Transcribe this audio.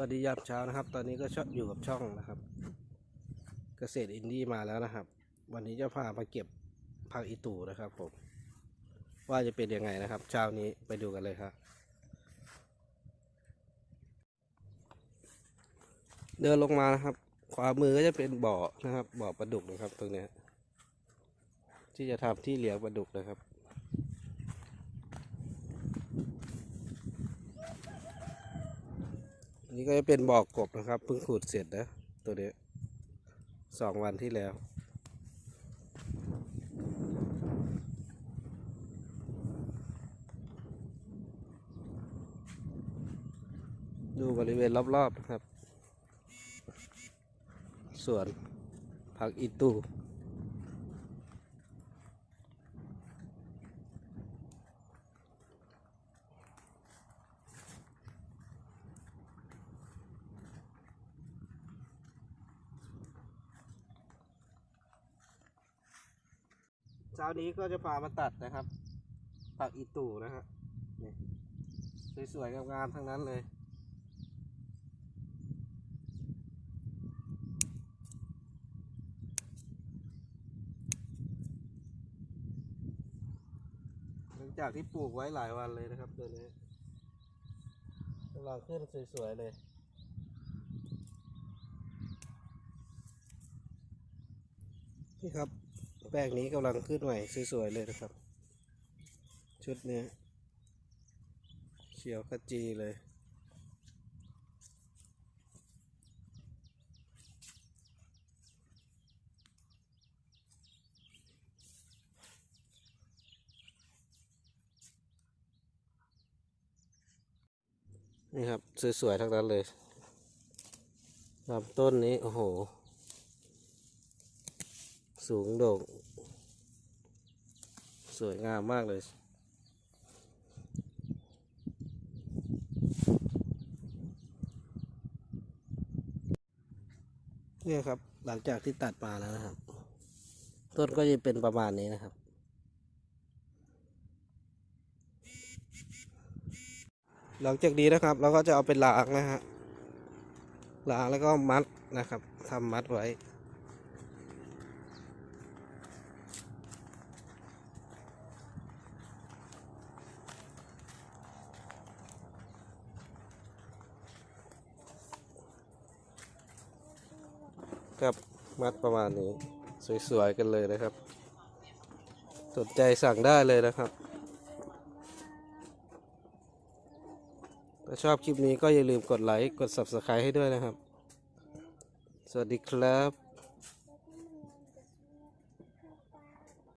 วัสดียามเช้านะครับ ตอนนี้ก็ชอบอยู่กับช่องนะครับ เกษตรอินดี้มาแล้วนะครับ วันนี้จะพามาเก็บผักอีตูนะครับผม ว่าจะเป็นยังไงนะครับ เช้านี้ไปดูกันเลยครับ เดินลงมานะครับ ขวามือก็จะเป็นบ่อนะครับ บ่อปลาดุกนะครับ ตรงนี้ที่จะทำที่เลี้ยงปลาดุกนะครับ นี้ก็จะเป็นบ่อกบนะครับเพิ่งขุดเสร็จนะ ตัวเนี้ยสองวันที่แล้ว ดูบริเวณรอบๆนะครับ สวนผักอีตู เช้านี้ก็จะพามาตัดนะครับผักอีตูนะฮะนี่สวยๆงามๆทั้งนั้นเลยหลังจากที่ปลูกไว้หลายวันเลยนะครับตัวนี้กำลังขึ้นสวยๆเลย นี่ครับ แปลงนี้กำลังขึ้นใหม่สวยๆเลยนะครับ ชุดนี้เขียวขจีเลยนี่ครับ สวยๆทั้งนั้นเลยลำต้นนี้ โอ้โห สูงโด่งสวยงามมากเลย เนี่ยครับหลังจากที่ตัดมาแล้วนะครับ ต้นก็จะเป็นประมาณนี้นะครับ หลังจากนี้นะครับเราก็จะเอาไปล้างนะฮะล้างแล้วก็มัดนะครับทำมัดไว้ ครับมัดประมาณนี้ สวยๆกันเลยนะครับ สนใจสั่งได้เลยนะครับ ถ้าชอบคลิปนี้ก็อย่าลืมกดไลค์ กด Subscribe ให้ด้วยนะครับ สวัสดีครับ